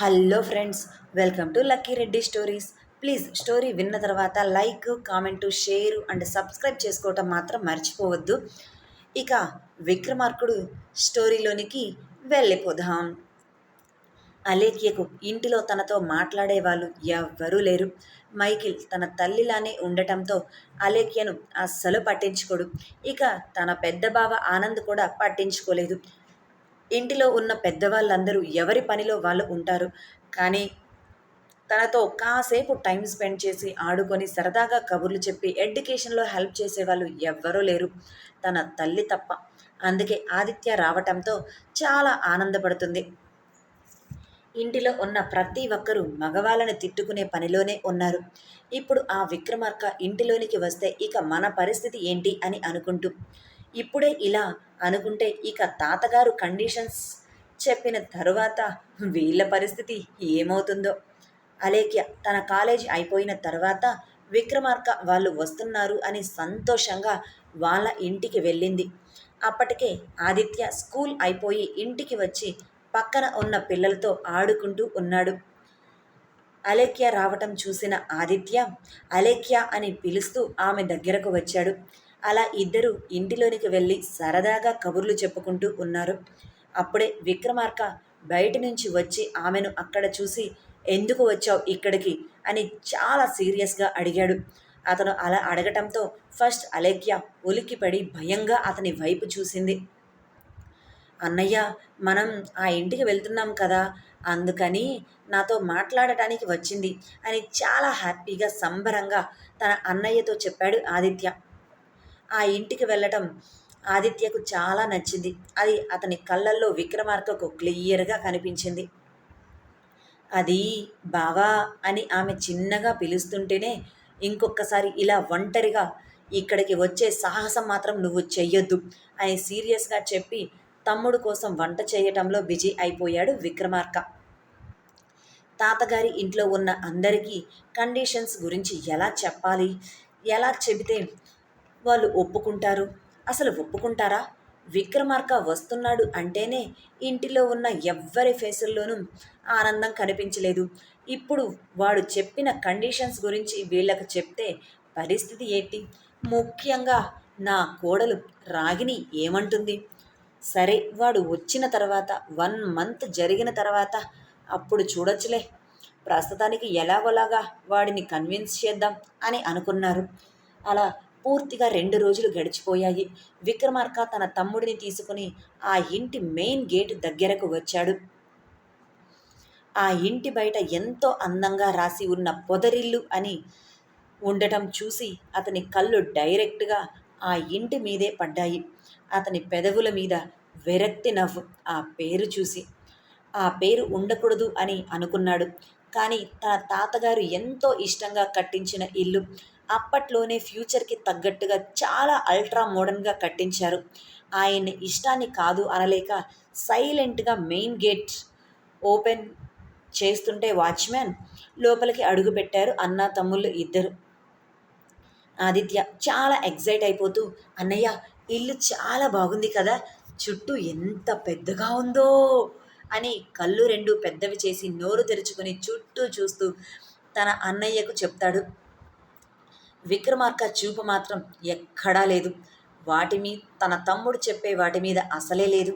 Hello friends welcome to Lucky Reddy stories. Please story విన్న తర్వాత like comment share and subscribe చేసుకోవటం మాత్రం మర్చిపోవద్దు. ఇక విక్రమార్కుడు స్టోరీలోనికి వెళ్ళిపోదాం. అలేఖ్యకు ఇంటిలో తనతో మాట్లాడే వాళ్ళు ఎవ్వరూ లేరు. మైకిల్ తన తల్లిలానే ఉండటంతో అలేఖ్యను అస్సలు పట్టించుకోడు. ఇక తన పెద్ద బావ ఆనంద్ కూడా పట్టించుకోలేదు. ఇంటిలో ఉన్న పెద్దవాళ్ళందరూ ఎవరి పనిలో వాళ్ళు ఉంటారు? కానీ తనతో కాసేపు టైం స్పెండ్ చేసి ఆడుకొని సరదాగా కబుర్లు చెప్పి ఎడ్యుకేషన్లో హెల్ప్ చేసేవాళ్ళు ఎవ్వరూ లేరు. తన తల్లి తప్ప. అందుకే ఆదిత్య రావటంతో చాలా ఆనందపడుతుంది. ఇంటిలో ఉన్న ప్రతి ఒక్కరూ మగవాళ్ళని తిట్టుకునే పనిలోనే ఉన్నారు. ఇప్పుడు ఆ విక్రమార్క ఇంటిలోనికి వస్తే ఇక మన పరిస్థితి ఏంటి అని అనుకుంటూ ఇప్పుడే ఇలా అనుకుంటే ఇక తాతగారు కండిషన్స్ చెప్పిన తరువాత వీళ్ళ పరిస్థితి ఏమవుతుందో? అలేఖ్య తన కాలేజీ అయిపోయిన తర్వాత విక్రమార్క వాళ్ళు వస్తున్నారు అని సంతోషంగా వాళ్ళ ఇంటికి వెళ్ళింది. అప్పటికే ఆదిత్య స్కూల్ అయిపోయి ఇంటికి వచ్చి పక్కన ఉన్న పిల్లలతో ఆడుకుంటూ ఉన్నాడు. అలేఖ్య రావటం చూసిన ఆదిత్య అలేఖ్య అని పిలుస్తూ ఆమె దగ్గరకు వచ్చాడు. అలా ఇద్దరు ఇంటిలోనికి వెళ్ళి సరదాగా కబుర్లు చెప్పుకుంటూ ఉన్నారు. అప్పుడే విక్రమార్క బయట నుంచి వచ్చి ఆమెను అక్కడ చూసి ఎందుకు వచ్చావు ఇక్కడికి? అని చాలా సీరియస్గా అడిగాడు. అతను అలా అడగటంతో ఫస్ట్ అలేఖ్య ఉలిక్కిపడి భయంగా అతని వైపు చూసింది. అన్నయ్య మనం ఆ ఇంటికి వెళ్తున్నాం కదా అందుకని నాతో మాట్లాడటానికి వచ్చింది అని చాలా హ్యాపీగా సంబరంగా తన అన్నయ్యతో చెప్పాడు ఆదిత్య. ఆ ఇంటికి వెళ్ళటం ఆదిత్యకు చాలా నచ్చింది. అది అతని కళ్ళల్లో విక్రమార్కకు క్లియర్గా కనిపించింది. అది బావా అని ఆమె చిన్నగా పిలుస్తుంటేనే ఇంకొకసారి ఇలా ఒంటరిగా ఇక్కడికి వచ్చే సాహసం మాత్రం నువ్వు చెయ్యొద్దు అని సీరియస్గా చెప్పి తమ్ముడు కోసం వంట చేయటంలో బిజీ అయిపోయాడు విక్రమార్క. తాతగారి ఇంట్లో ఉన్న అందరికీ కండిషన్స్ గురించి ఎలా చెప్పాలి? ఎలా చెబితే వాళ్ళు ఒప్పుకుంటారు. అసలు ఒప్పుకుంటారా? విక్రమార్క వస్తున్నాడు అంటేనే ఇంటిలో ఉన్న ఎవ్వరి ఫేసుల్లోనూ ఆనందం కనిపించలేదు. ఇప్పుడు వాడు చెప్పిన కండిషన్స్ గురించి వీళ్ళకు చెప్తే పరిస్థితి ఏంటి? ముఖ్యంగా నా కోడలు రాగిని ఏమంటుంది? సరే వాడు వచ్చిన తర్వాత వన్ మంత్ జరిగిన తర్వాత అప్పుడు చూడొచ్చులే. ప్రస్తుతానికి ఎలాగోలాగా వాడిని కన్విన్స్ చేద్దాం అని అనుకున్నారు. అలా పూర్తిగా రెండు రోజులు గడిచిపోయాయి. విక్రమార్క తన తమ్ముడిని తీసుకుని ఆ ఇంటి మెయిన్ గేట్ దగ్గరకు వచ్చాడు. ఆ ఇంటి బయట ఎంతో అందంగా రాసి ఉన్న పొదరిల్లు అని ఉండటం చూసి అతని కళ్ళు డైరెక్ట్గా ఆ ఇంటి మీదే పడ్డాయి. అతని పెదవుల మీద విరక్తి నవ్వు ఆ పేరు చూసి. ఆ పేరు ఉండకూడదు అని అనుకున్నాడు. కానీ తన తాతగారు ఎంతో ఇష్టంగా కట్టించిన ఇల్లు అప్పట్లోనే ఫ్యూచర్కి తగ్గట్టుగా చాలా అల్ట్రా మోడర్న్గా కట్టించారు. ఆయన ఇష్టాన్ని కాదు అనలేక సైలెంట్గా మెయిన్ గేట్ ఓపెన్ చేస్తుంటే వాచ్మెన్ లోపలికి అడుగుపెట్టారు అన్న తమ్ముళ్ళు ఇద్దరు. ఆదిత్య చాలా ఎగ్జైట్ అయిపోతూ అన్నయ్య ఇల్లు చాలా బాగుంది కదా చుట్టూ ఎంత పెద్దగా ఉందో! అని కళ్ళు రెండు పెద్దవి చేసి నోరు తెరుచుకుని చుట్టూ చూస్తూ తన అన్నయ్యకు చెప్తాడు. విక్రమార్క చూపు మాత్రం ఎక్కడా లేదు. వాటి మీద తన తమ్ముడు చెప్పే వాటి మీద అసలే లేదు.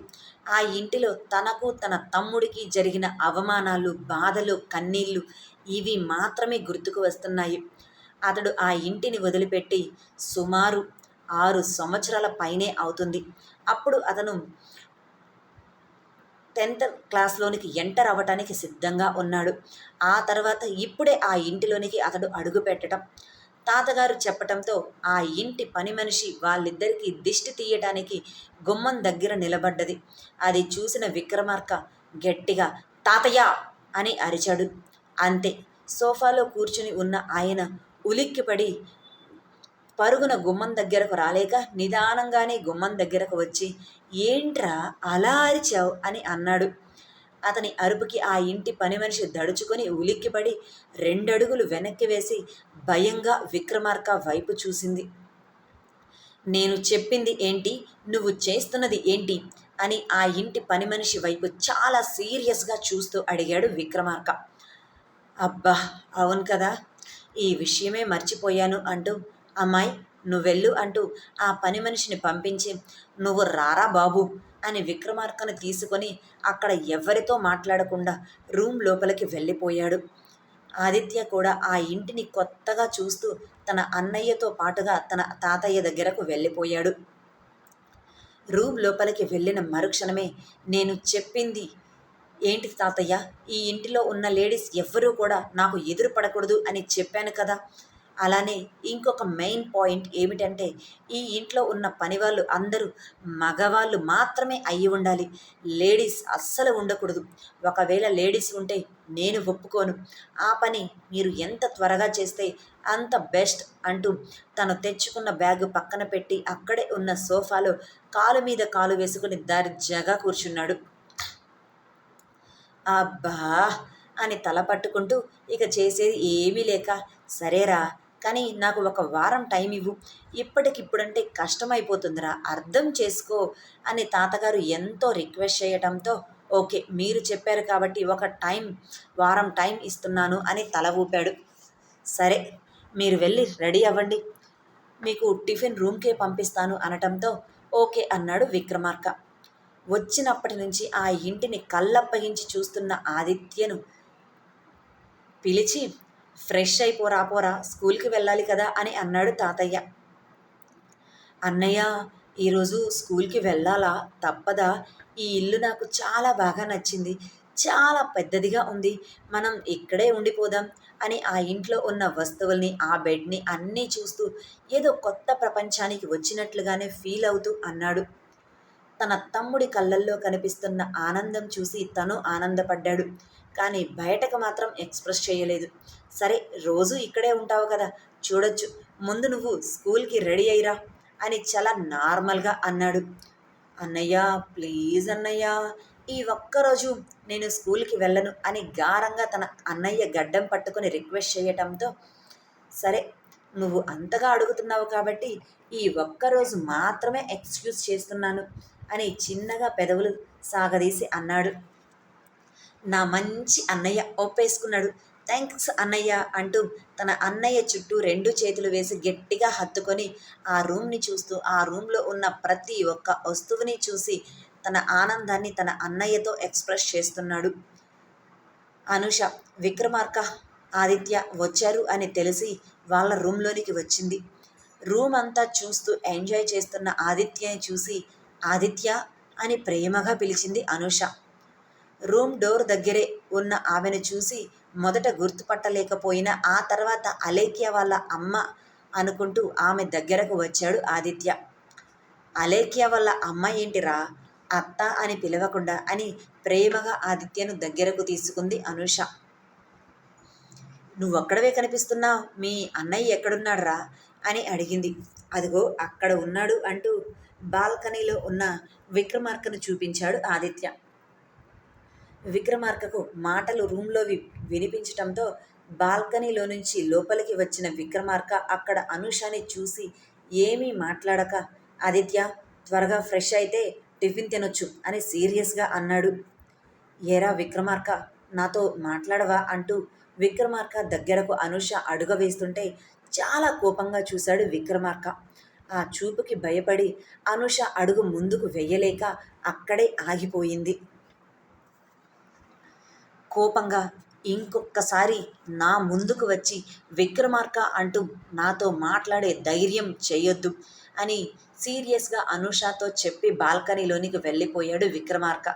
ఆ ఇంటిలో తనకు తన తమ్ముడికి జరిగిన అవమానాలు బాధలు కన్నీళ్ళు ఇవి మాత్రమే గుర్తుకు వస్తున్నాయి. అతడు ఆ ఇంటిని వదిలిపెట్టి సుమారు ఆరు సంవత్సరాల పైనే అవుతుంది. అప్పుడు అతను టెన్త్ క్లాస్లోనికి ఎంటర్ అవ్వటానికి సిద్ధంగా ఉన్నాడు. ఆ తర్వాత ఇప్పుడే ఆ ఇంటిలోనికి అతడు అడుగు పెట్టడం తాతగారు చెప్పటంతో ఆ ఇంటి పని మనిషి వాళ్ళిద్దరికీ దిష్టి తీయటానికి గుమ్మం దగ్గర నిలబడ్డది. అది చూసిన విక్రమార్క గట్టిగా తాతయ్య! అని అరిచాడు. అంతే. సోఫాలో కూర్చుని ఉన్న ఆయన ఉలిక్కిపడి పరుగున గుమ్మం దగ్గరకు రాలేక నిదానంగానే గుమ్మం దగ్గరకు వచ్చి ఏంట్రా అలా అరిచావు? అని అన్నాడు. అతని అరుపుకి ఆ ఇంటి పని మనిషి దడుచుకొని ఉలిక్కిపడి రెండడుగులు వెనక్కి వేసి భయంగా విక్రమార్క వైపు చూసింది. నేను చెప్పింది ఏంటి? నువ్వు చేస్తున్నది ఏంటి? అని ఆ ఇంటి పని మనిషి వైపు చాలా సీరియస్గా చూస్తూ అడిగాడు విక్రమార్క. అబ్బా అవును కదా ఈ విషయమే మర్చిపోయాను అంటూ అమ్మాయి నువ్వెళ్ళు అంటూ ఆ పని మనిషిని పంపించి నువ్వు రారా బాబు అని విక్రమార్కను తీసుకొని అక్కడ ఎవరితో మాట్లాడకుండా రూమ్ లోపలికి వెళ్ళిపోయాడు. ఆదిత్య కూడా ఆ ఇంటిని కొత్తగా చూస్తూ తన అన్నయ్యతో పాటుగా తన తాతయ్య దగ్గరకు వెళ్ళిపోయాడు. రూమ్ లోపలికి వెళ్ళిన మరుక్షణమే నేను చెప్పింది ఏంటి తాతయ్య ఈ ఇంటిలో ఉన్న లేడీస్ ఎవ్వరూ కూడా నాకు ఎదురు పడకూడదు అని చెప్పాను కదా. అలానే ఇంకొక మెయిన్ పాయింట్ ఏమిటంటే ఈ ఇంట్లో ఉన్న పనివాళ్ళు అందరూ మగవాళ్ళు మాత్రమే అయ్యి ఉండాలి. లేడీస్ అస్సలు ఉండకూడదు. ఒకవేళ లేడీస్ ఉంటే నేను ఒప్పుకోను. ఆ పని మీరు ఎంత త్వరగా చేస్తే అంత బెస్ట్ అంటూ తను తెచ్చుకున్న బ్యాగ్ పక్కన పెట్టి అక్కడే ఉన్న సోఫాలో కాలు మీద కాలు వేసుకుని దర్జాగా కూర్చున్నాడు. అబ్బా! అని తల పట్టుకుంటూ ఇక చేసేది ఏమీ లేక సరేరా కానీ నాకు ఒక వారం టైం ఇవ్వు. ఇప్పటికిప్పుడంటే కష్టమైపోతుందిరా. అర్థం చేసుకో అని తాతగారు ఎంతో రిక్వెస్ట్ చేయడంతో ఓకే మీరు చెప్పారు కాబట్టి ఒక టైం వారం టైం ఇస్తున్నాను అని తల ఊపాడు. సరే మీరు వెళ్ళి రెడీ అవ్వండి. మీకు టిఫిన్ రూమ్కే పంపిస్తాను అనటంతో ఓకే అన్నాడు విక్రమార్క. వచ్చినప్పటి నుంచి ఆ ఇంటిని కళ్ళప్పగించి చూస్తున్న ఆదిత్యను పిలిచి ఫ్రెష్ అయిపోరా పోరా స్కూల్కి వెళ్ళాలి కదా అని అన్నాడు తాతయ్య. అన్నయ్య ఈరోజు స్కూల్కి వెళ్ళాలా? తప్పదా? ఈ ఇల్లు నాకు చాలా బాగా నచ్చింది చాలా పెద్దదిగా ఉంది మనం ఇక్కడే ఉండిపోదాం అని ఆ ఇంట్లో ఉన్న వస్తువుల్ని ఆ బెడ్ని అన్నీ చూస్తూ ఏదో కొత్త ప్రపంచానికి వచ్చినట్లుగానే ఫీల్ అవుతూ అన్నాడు. తన తమ్ముడి కళ్ళల్లో కనిపిస్తున్న ఆనందం చూసి తను ఆనందపడ్డాడు కానీ బయటకు మాత్రం ఎక్స్ప్రెస్ చేయలేదు. సరే రోజు ఇక్కడే ఉంటావు కదా. చూడొచ్చు. ముందు నువ్వు స్కూల్కి రెడీ అయ్యిరా అని చాలా నార్మల్గా అన్నాడు. అన్నయ్య ప్లీజ్ అన్నయ్య ఈ ఒక్కరోజు నేను స్కూల్కి వెళ్ళను అని గారంగా తన అన్నయ్య గడ్డం పట్టుకొని రిక్వెస్ట్ చేయటంతో సరే నువ్వు అంతగా అడుగుతున్నావు కాబట్టి ఈ ఒక్కరోజు మాత్రమే ఎక్స్క్యూజ్ చేస్తున్నాను అని చిన్నగా పెదవులు సాగదీసి అన్నాడు. నా మంచి అన్నయ్య ఒప్పేసుకున్నాడు. థ్యాంక్స్ అన్నయ్య అంటూ తన అన్నయ్య చుట్టూ రెండు చేతులు వేసి గట్టిగా హత్తుకొని ఆ రూమ్ని చూస్తూ ఆ రూమ్లో ఉన్న ప్రతి ఒక్క వస్తువుని చూసి తన ఆనందాన్ని తన అన్నయ్యతో ఎక్స్ప్రెస్ చేస్తున్నాడు. అనుష విక్రమార్క ఆదిత్య వచ్చారు అని తెలిసి వాళ్ళ రూమ్లోనికి వచ్చింది. రూమ్ అంతా చూస్తూ ఎంజాయ్ చేస్తున్న ఆదిత్యని చూసి ఆదిత్య అని ప్రేమగా పిలిచింది అనుష. రూమ్ డోర్ దగ్గరే ఉన్న ఆమెను చూసి మొదట గుర్తుపట్టలేకపోయినా ఆ తర్వాత అలేఖ్య వాళ్ళ అమ్మ అనుకుంటూ ఆమె దగ్గరకు వచ్చాడు ఆదిత్య. అలేఖ్య వాళ్ళ అమ్మ ఏంటిరా? అత్త అని పిలవకుండా అని ప్రేమగా ఆదిత్యను దగ్గరకు తీసుకుంది అనుష. నువ్వొక్కడవే కనిపిస్తున్నావు? మీ అన్నయ్య ఎక్కడున్నాడురా? అని అడిగింది. అదిగో అక్కడ ఉన్నాడు అంటూ బాల్కనీలో ఉన్న విక్రమార్కను చూపించాడు ఆదిత్య. విక్రమార్కకు మాటలు రూమ్లోవి వినిపించటంతో బాల్కనీలో నుంచి లోపలికి వచ్చిన విక్రమార్క అక్కడ అనుషని చూసి ఏమీ మాట్లాడక ఆదిత్య త్వరగా ఫ్రెష్ అయితే టిఫిన్ తినొచ్చు అని సీరియస్గా అన్నాడు. ఏరా విక్రమార్క నాతో మాట్లాడవా అంటూ విక్రమార్క దగ్గరకు అనుష అడుగ వేస్తుంటే చాలా కోపంగా చూశాడు విక్రమార్క. ఆ చూపుకి భయపడి అనుష అడుగు ముందుకు వెయ్యలేక అక్కడే ఆగిపోయింది. కోపంగా ఇంకొకసారి నా ముందుకు వచ్చి విక్రమార్క అంటూ నాతో మాట్లాడే ధైర్యం చేయొద్దు అని సీరియస్గా అనుషాతో చెప్పి బాల్కనీలోనికి వెళ్ళిపోయాడు విక్రమార్క.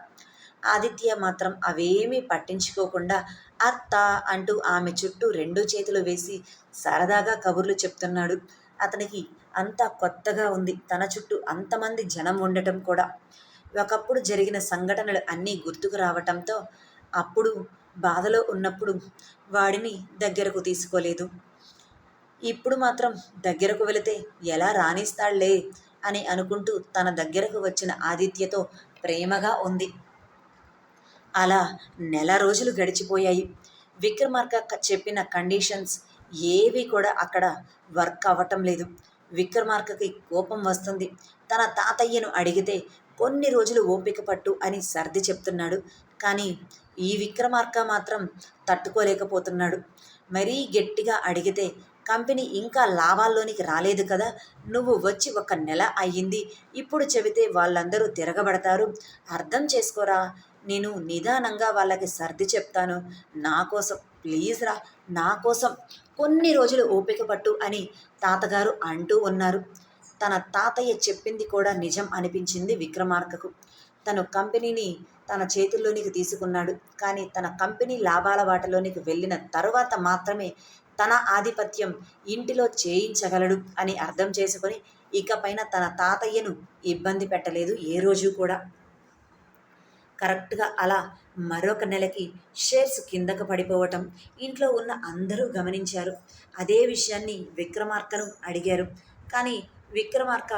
ఆదిత్య మాత్రం అవేమీ పట్టించుకోకుండా అత్త అంటూ ఆమె చుట్టూ రెండు చేతులు వేసి సరదాగా కబుర్లు చెప్తున్నాడు. అతనికి అంతా కొత్తగా ఉంది. తన చుట్టూ అంతమంది జనం ఉండటం కూడా. ఒకప్పుడు జరిగిన సంఘటనలు అన్నీ గుర్తుకు రావటంతో అప్పుడు బాధలో ఉన్నప్పుడు వాడిని దగ్గరకు తీసుకోలేదు. ఇప్పుడు మాత్రం దగ్గరకు వెళితే ఎలా రాణిస్తాళ్ళే అని అనుకుంటూ తన దగ్గరకు వచ్చిన ఆదిత్యతో ప్రేమగా ఉంది. అలా నెల రోజులు గడిచిపోయాయి. విక్రమార్క చెప్పిన కండిషన్స్ ఏవి కూడా అక్కడ వర్క్ అవ్వటం లేదు. విక్రమార్కకి కోపం వస్తుంది. తన తాతయ్యను అడిగితే కొన్ని రోజులు ఓపిక పట్టు అని సర్ది చెప్తున్నాడు. కానీ ఈ విక్రమార్క మాత్రం తట్టుకోలేకపోతున్నాడు. మరీ గట్టిగా అడిగితే కంపెనీ ఇంకా లాభాల్లోనికి రాలేదు కదా నువ్వు వచ్చి ఒక నెల అయ్యింది ఇప్పుడు చెబితే వాళ్ళందరూ తిరగబడతారు. అర్థం చేసుకోరా నేను నిదానంగా వాళ్ళకి సర్ది చెప్తాను. నా కోసం ప్లీజ్ రా నా కోసం. కొన్ని రోజులు ఓపిక పట్టు అని తాతగారు అంటూ ఉన్నారు. తన తాతయ్య చెప్పింది కూడా నిజం అనిపించింది విక్రమార్కకు. తను కంపెనీని తన చేతుల్లోనికి తీసుకున్నాడు. కానీ తన కంపెనీ లాభాల వాటలోనికి వెళ్ళిన తరువాత మాత్రమే తన ఆధిపత్యం ఇంటిలో చేయించగలడు అని అర్థం చేసుకొని ఇకపైన తన తాతయ్యను ఇబ్బంది పెట్టలేదు ఏ రోజు కూడా. కరెక్ట్గా అలా మరొక నెలకి షేర్స్ కిందకు పడిపోవటం ఇంట్లో ఉన్న అందరూ గమనించారు. అదే విషయాన్ని విక్రమార్కను అడిగారు. కానీ విక్రమార్క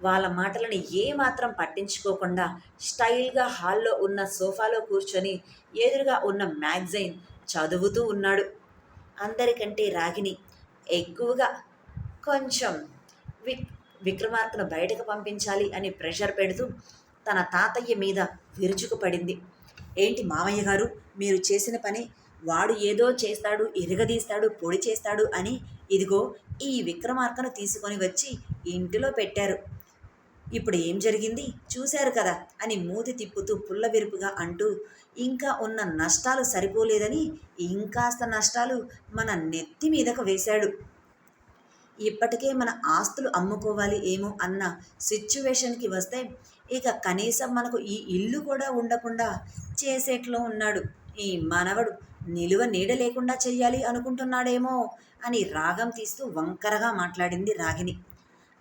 వాళ్ళ మాటలను ఏమాత్రం పట్టించుకోకుండా స్టైల్గా హాల్లో ఉన్న సోఫాలో కూర్చొని ఎదురుగా ఉన్న మ్యాగజైన్ చదువుతూ ఉన్నాడు. అందరికంటే రాగిని ఎక్కువగా కొంచెం విక్ విక్రమార్కను బయటకు పంపించాలి అని ప్రెషర్ పెడుతూ తన తాతయ్య మీద విరుచుకుపడింది ఏంటి మామయ్య గారు మీరు చేసిన పని వాడు ఏదో చేస్తాడు ఇరగదీస్తాడు పొడి చేస్తాడు అని ఇదిగో ఈ విక్రమార్కను తీసుకొని వచ్చి ఇంటిలో పెట్టారు. ఇప్పుడు ఏం జరిగింది? చూశారు కదా! అని మూతి తిప్పుతూ పుల్లవిరుపుగా అంటూ ఇంకా ఉన్న నష్టాలు సరిపోలేదని ఇంకాస్త నష్టాలు మన నెత్తి మీదకు వేశాడు. ఇప్పటికే మన ఆస్తులు అమ్ముకోవాలి ఏమో అన్న సిచ్యువేషన్కి వస్తే ఇక కనీసం మనకు ఈ ఇల్లు కూడా ఉండకుండా చేసేట్లో ఉన్నాడు. ఈ మనవడు నిలువ నీడ లేకుండా చెయ్యాలి అనుకుంటున్నాడేమో అని రాగం తీస్తూ వంకరగా మాట్లాడింది రాగిని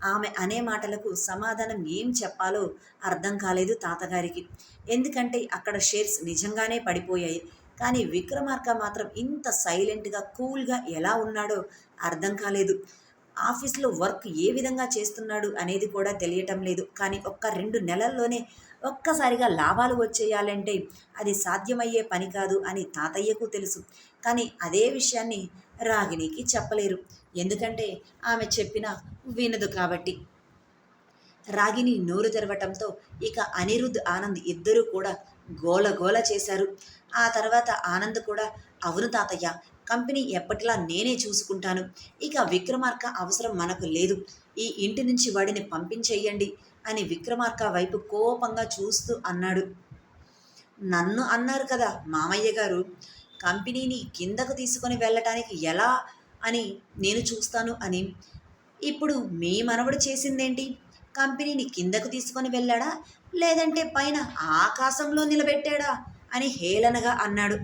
ఆమె అనే మాటలకు సమాధానం ఏం చెప్పాలో అర్థం కాలేదు తాతగారికి. ఎందుకంటే అక్కడ షేర్స్ నిజంగానే పడిపోయాయి. కానీ విక్రమార్క మాత్రం ఇంత సైలెంట్గా కూల్గా ఎలా ఉన్నాడో అర్థం కాలేదు. ఆఫీస్లో వర్క్ ఏ విధంగా చేస్తున్నాడు అనేది కూడా తెలియటం లేదు. కానీ ఒక్క రెండు నెలల్లోనే ఒక్కసారిగా లాభాలు వచ్చేయాలంటే అది సాధ్యమయ్యే పని కాదు అని తాతయ్యకు తెలుసు. కానీ అదే విషయాన్ని రాగిణికి చెప్పలేరు. ఎందుకంటే ఆమె చెప్పిన వినదు కాబట్టి. రాగిని నోరు తెరవటంతో ఇక అనిరుద్ ఆనంద్ ఇద్దరూ కూడా గోల గోల చేశారు. ఆ తర్వాత ఆనంద్ కూడా అవును తాతయ్య కంపెనీ ఎప్పటిలా నేనే చూసుకుంటాను. ఇక విక్రమార్క అవసరం మనకు లేదు. ఈ ఇంటి నుంచి వాడిని పంపించేయండి అని విక్రమార్క వైపు కోపంగా చూస్తూ అన్నాడు. నన్ను అన్నారు కదా మామయ్య గారు. కంపెనీని కిందకు తీసుకొని వెళ్ళటానికి ఎలా అని నేను చూస్తాను అని. ఇప్పుడు మీ మనవడు చేసిందేంటి? కంపెనీని కిందకు తీసుకొని వెళ్ళాడా? లేదంటే పైన ఆకాశంలో నిలబెట్టాడా? అని హేళనగా అన్నాడు.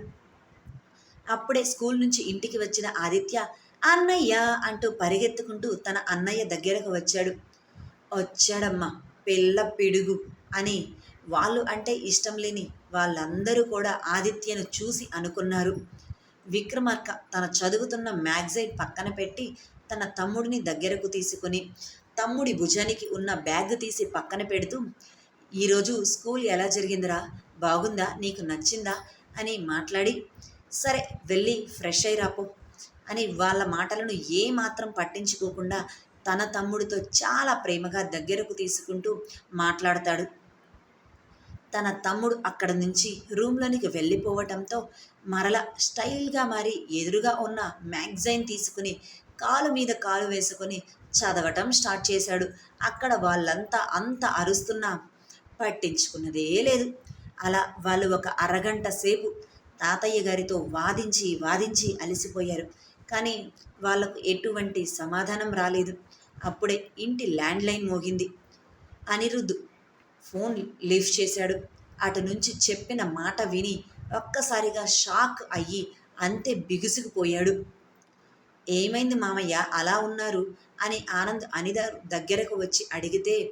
అప్పుడే స్కూల్ నుంచి ఇంటికి వచ్చిన ఆదిత్య అన్నయ్య అంటూ పరిగెత్తుకుంటూ తన అన్నయ్య దగ్గరకు వచ్చాడు. వచ్చాడమ్మా పిల్ల పిడుగు అని వాళ్ళు అంటే ఇష్టం లేని వాళ్ళందరూ కూడా ఆదిత్యను చూసి అనుకున్నారు. విక్రమార్క తన చదువుతున్న మ్యాగ్జైన్ పక్కన పెట్టి తన తమ్ముడిని దగ్గరకు తీసుకుని తమ్ముడి భుజానికి ఉన్న బ్యాగ్ తీసి పక్కన పెడుతూ ఈరోజు స్కూల్ ఎలా జరిగిందిరా? బాగుందా? నీకు నచ్చిందా? అని మాట్లాడి సరే వెళ్ళి ఫ్రెష్ అయి రాపో అని వాళ్ళ మాటలను ఏమాత్రం పట్టించుకోకుండా తన తమ్ముడితో చాలా ప్రేమగా దగ్గరకు తీసుకుంటూ మాట్లాడతాడు. తన తమ్ముడు అక్కడ నుంచి రూమ్లోనికి వెళ్ళిపోవటంతో మరల స్టైల్గా మారి ఎదురుగా ఉన్న మ్యాగజైన్ తీసుకుని కాలు మీద కాలు వేసుకొని చదవటం స్టార్ట్ చేశాడు. అక్కడ వాళ్ళంతా అంత అరుస్తున్నా పట్టించుకున్నదే లేదు. అలా వాళ్ళు ఒక అరగంట సేపు తాతయ్య గారితో వాదించి వాదించి అలసిపోయారు. కానీ వాళ్ళకు ఎటువంటి సమాధానం రాలేదు. అప్పుడే ఇంటి ల్యాండ్లైన్ మోగింది. అనిరుద్ధ్ ఫోన్ లిఫ్ట్ చేశాడు. అటు నుంచి చెప్పిన మాట విని ఒక్కసారిగా షాక్ అయ్యి అంతే బిగుసుకుపోయాడు. ఏమైంది మామయ్య? అలా ఉన్నారు అని ఆనంద్ అనిద దగ్గరకు వచ్చి అడిగితే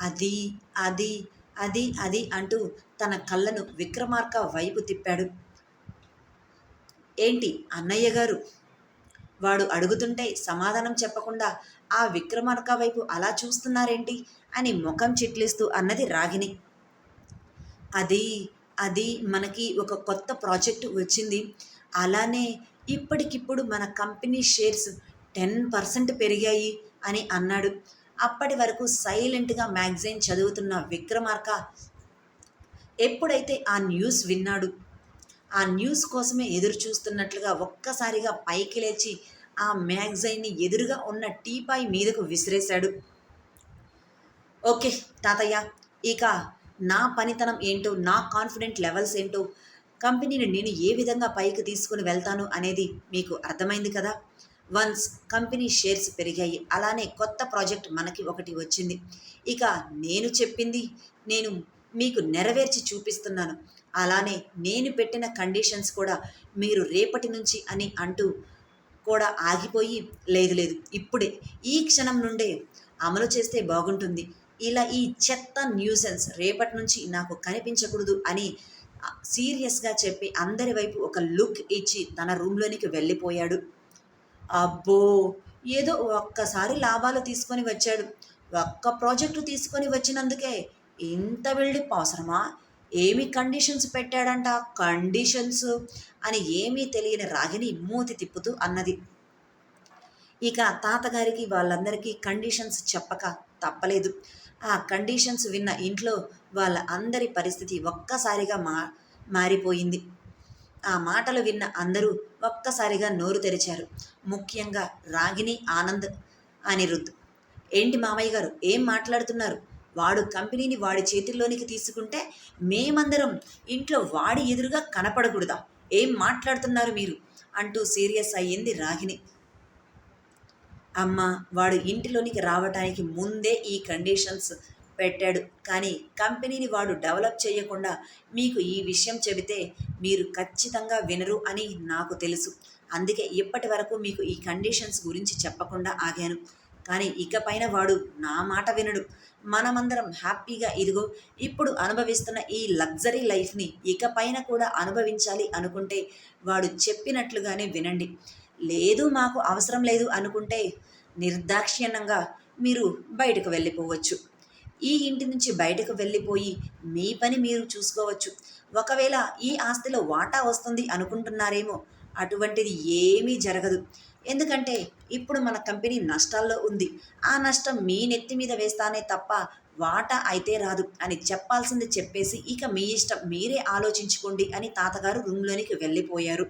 అది అది అది అది అంటూ తన కళ్ళను విక్రమార్క వైపు తిప్పాడు. ఏంటి అన్నయ్య గారు? వాడు అడుగుతుంటే సమాధానం చెప్పకుండా ఆ విక్రమార్క వైపు అలా చూస్తున్నారేంటి అని ముఖం చిట్లిస్తూ అన్నది రాగిని అది అది మనకి ఒక కొత్త ప్రాజెక్ట్ వచ్చింది. అలానే ఇప్పటికిప్పుడు మన కంపెనీ షేర్స్ టెన్ పర్సెంట్ పెరిగాయి అని అన్నాడు. అప్పటి వరకు సైలెంట్గా మ్యాగజైన్ చదువుతున్న విక్రమార్క ఎప్పుడైతే ఆ న్యూస్ విన్నాడు ఆ న్యూస్ కోసమే ఎదురు చూస్తున్నట్లుగా ఒక్కసారిగా పైకి లేచి ఆ మ్యాగజైన్ని ఎదురుగా ఉన్న టీపాయ్ మీదకు విసిరేశాడు. ఓకే తాతయ్య ఇక నా పనితనం ఏంటో నా కాన్ఫిడెంట్ లెవెల్స్ ఏంటో కంపెనీని నేను ఏ విధంగా పైకి తీసుకుని వెళ్తాను అనేది మీకు అర్థమైంది కదా? వన్స్ కంపెనీ షేర్స్ పెరిగాయి అలానే కొత్త ప్రాజెక్ట్ మనకి ఒకటి వచ్చింది. ఇక నేను చెప్పింది నేను మీకు నెరవేర్చి చూపిస్తున్నాను. అలానే నేను పెట్టిన కండిషన్స్ కూడా మీరు రేపటి నుంచి అని అంటూ కూడా ఆగిపోయి లేదు లేదు. ఇప్పుడే ఈ క్షణం నుండే అమలు చేస్తే బాగుంటుంది. ఇలా ఈ చెత్త న్యూసెన్స్ రేపటి నుంచి నాకు కనిపించకూడదు అని సీరియస్గా చెప్పి అందరి వైపు ఒక లుక్ ఇచ్చి తన రూమ్లోనికి వెళ్ళిపోయాడు. అబ్బో! ఏదో ఒక్కసారి లాభాలు తీసుకొని వచ్చాడు. ఒక్క ప్రాజెక్టు తీసుకొని వచ్చినందుకే ఇంత వెళ్ళి అవసరమా? ఏమి కండిషన్స్ పెట్టాడంట? కండిషన్స్ అని ఏమీ తెలియని రాగిని మూతి తిప్పుతూ అన్నది. ఇక తాతగారికి వాళ్ళందరికీ కండిషన్స్ చెప్పక తప్పలేదు. ఆ కండిషన్స్ విన్న ఇంట్లో వాళ్ళ అందరి పరిస్థితి ఒక్కసారిగా మా మారిపోయింది. ఆ మాటలు విన్న అందరూ ఒక్కసారిగా నోరు తెరిచారు. ముఖ్యంగా రాగిని ఆనంద్ అనిరుద్ ఏంటి మామయ్య గారు? ఏం మాట్లాడుతున్నారు? వాడు కంపెనీని వాడి చేతుల్లోనికి తీసుకుంటే మేమందరం ఇంట్లో వాడి ఎదురుగా కనపడకూడదా? ఏం మాట్లాడుతున్నారు మీరు? అంటూ సీరియస్ అయ్యింది రాగిని అమ్మ వాడు ఇంటిలోనికి రావటానికి ముందే ఈ కండిషన్స్ పెట్టాడు. కానీ కంపెనీని వాడు డెవలప్ చేయకుండా మీకు ఈ విషయం చెబితే మీరు ఖచ్చితంగా వినరు అని నాకు తెలుసు. అందుకే ఇప్పటి వరకు మీకు ఈ కండిషన్స్ గురించి చెప్పకుండా ఆగాను. కానీ ఇకపైన వాడు నా మాట వినడు. మనమందరం హ్యాపీగా ఇదిగో ఇప్పుడు అనుభవిస్తున్న ఈ లగ్జరీ లైఫ్ని ఇకపైన కూడా అనుభవించాలి అనుకుంటే వాడు చెప్పినట్లుగానే వినండి. లేదు మాకు అవసరం లేదు అనుకుంటే నిర్దాక్షిణ్యంగా మీరు బయటకు వెళ్ళిపోవచ్చు. ఈ ఇంటి నుంచి బయటకు వెళ్ళిపోయి మీ పని మీరు చూసుకోవచ్చు. ఒకవేళ ఈ ఆస్తిలో వాటా వస్తుంది అనుకుంటున్నారేమో అటువంటిది ఏమీ జరగదు. ఎందుకంటే ఇప్పుడు మన కంపెనీ నష్టాల్లో ఉంది. ఆ నష్టం మీ నెత్తి మీద వేస్తానే తప్ప వాటా అయితే రాదు అని చెప్పాల్సింది చెప్పేసి ఇక మీ ఇష్టం మీరే ఆలోచించుకోండి అని తాతగారు రూమ్లోనికి వెళ్ళిపోయారు.